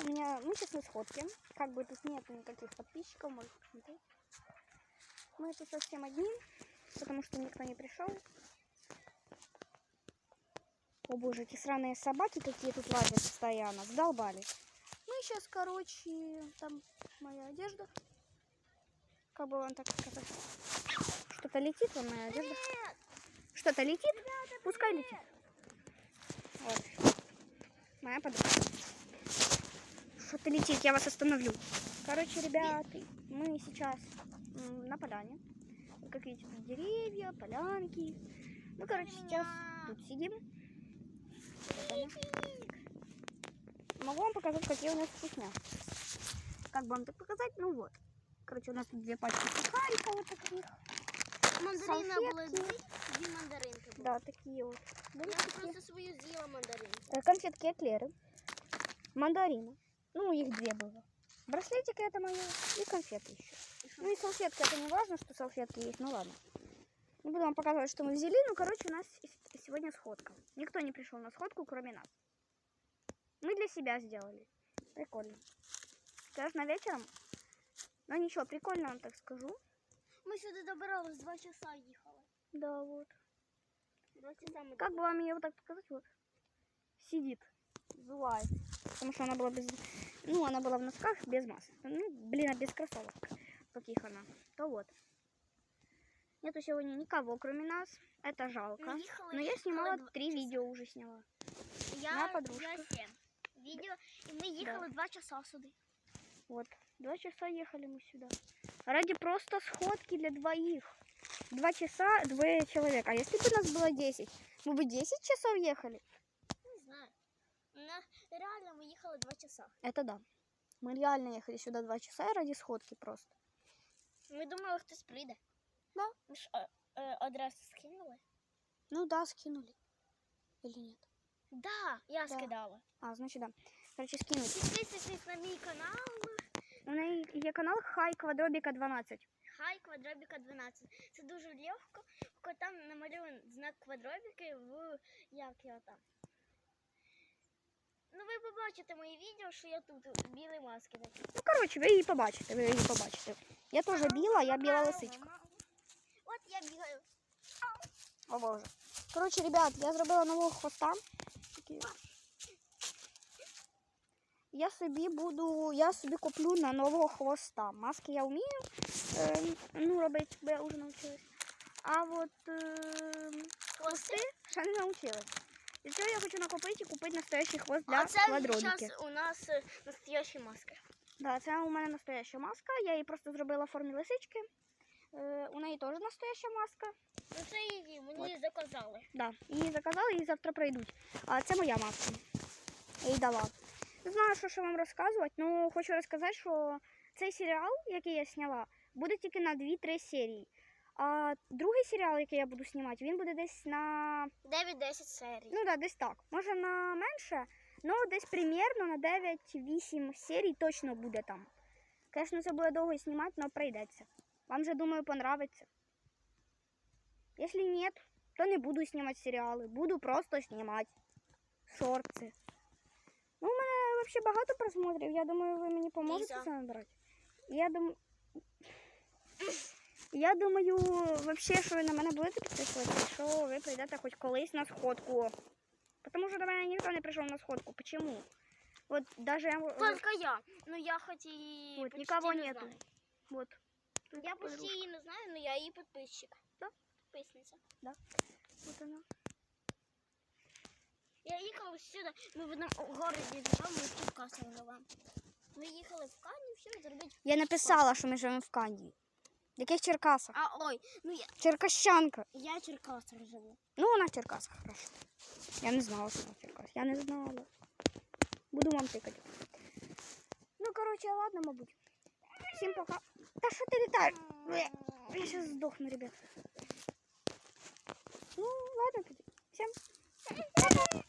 У меня, мы сейчас на сходке. Как бы тут нет никаких подписчиков, можете посмотреть. Мы тут совсем одни, потому что никто не пришел. О боже, эти сраные собаки какие тут лазят постоянно. Задолбали. Мы сейчас, короче, там моя одежда. Как бы вам так сказать? Что-то летит вон моя одежда. Что-то летит? Пускай летит. Вот. Моя подруга Что-то летит, я вас остановлю. Короче, ребят, мы сейчас м, на поляне. Вот Как видите, тут деревья, полянки. Ну, короче, сейчас тут сидим. Поляна. Могу вам показать, какие у нас вкусня. Как бы вам так показать? Ну вот. Короче, у нас тут две пачки сухариков вот таких. Мандарина були Салфетки. дві, дві мандаринки були. Да, такие вот. Я Бончики. просто свою з'їла мандаринку. Э, Конфетки эклеры. Мандарины. Ну, их две было. Браслетики это мои и конфеты еще. Ну и салфетки, это не важно, что салфетки есть, ну ладно. Не буду вам показывать, что мы взяли, ну, короче, у нас сегодня сходка. Никто не пришел на сходку, кроме нас. Мы для себя сделали. Прикольно. Конечно, вечером. Но ничего, прикольно вам так скажу. Ми сюди добирались, два часа їхали. Да, вот. Два часа ми Как бы вам ее вот так показать? Вот. Сидит. Злая. Потому что она была без... Ну, она была в носках без маски. Ну, блин, а без кроссовок. Каких она. То вот. Нету сегодня никого, кроме нас. Это жалко. Ми їхали, Но я снимала їхали два три часа. видео уже сняла. Я, моя подружка. я сім. Відео, і ми їхали два часа сюди. Вот. Два часа ехали мы сюда. Ради просто сходки для двоих. Два часа, двое человек. А если бы нас было 10? Мы бы 10 часов ехали? Не знаю. На, реально ми їхали два часа. Это да. Мы реально ехали сюда два часа ради сходки просто. Ми думали, хтось прийде. Да. Ми ж е, е, адресу скинули. Ну да, скинули. Или нет? Да, я Да. скидала. А, значит, да. Короче, скинули. Підписуйтесь на мій канал. У неї є канал Хай Квадробіка 12. Хай квадробіка 12. Це дуже легко. Коли там намальований знак квадробіки в як його там. Ну ви побачите мої відео, що я тут у білій маски. Ну, коротше, ви її побачите, ви її побачите. Я теж біла, я біла лисичка. От я бігаю. О боже. Коротше, ребят, я зробила нового хвоста. Я собі буду, я собі куплю на нового хвоста. Маски я вмію, е, ну, робити, бо я вже навчилась. А от е, хвости ще не навчилась. І цього я хочу накопити і купити настоящий хвост для а це зараз у нас е, настоящі маски. Да, це у мене настояща маска. Я її просто зробила в формі лисички. Е, у неї теж настояща маска. Ну це її мені заказали. Да, її заказали, її завтра прийдуть. А це моя маска. Я їй дала. Не знаю, що ще вам розказувати, але хочу розказати, що цей серіал, який я зняла, буде тільки на 2-3 серії. А другий серіал, який я буду знімати, він буде десь на. 9-10 серій. Ну да, десь так. Може на менше, але десь примерно на 9-8 серій точно буде там. Звісно, це буде довго знімати, але прийдеться. Вам же, думаю, понравиться. Якщо ні, то не буду знімати серіали. Буду просто знімати шорти. Ну, у мене взагалі багато просмотрів. Я думаю, ви мені поможете це набрати. Я думаю. Я думаю, взагалі, що ви на мене будете підписуватися, що ви прийдете хоч колись на сходку. Тому що до мене ніхто не прийшов на сходку. Почему? Вот даже я... Только я. Ну я хоч і Вот, почти никого не нету. знаю. Вот. Тут Я почти її не знаю, але я її підписчик. Да? Підписниця. Вот она. Я їхала сюди, ми в одному городі живемо, ми в Черкасах живемо. Ми їхали в Кані, все, зробити. Я написала, що ми живемо в Канді. В яких Черкасах? А, ой, ну я, Черкащанка. я в Черкасах живу. Ну, вона в Черкасах, хорошо. Я не знала, що вона в Черкасах. Я не знала. Буду вам тикати. Ну, короче, ладно, мабуть. Всім пока. Та що ти літаєш? Бле. Я сейчас сдохну, ребят. Ну, ладно тоді. Всем. пока.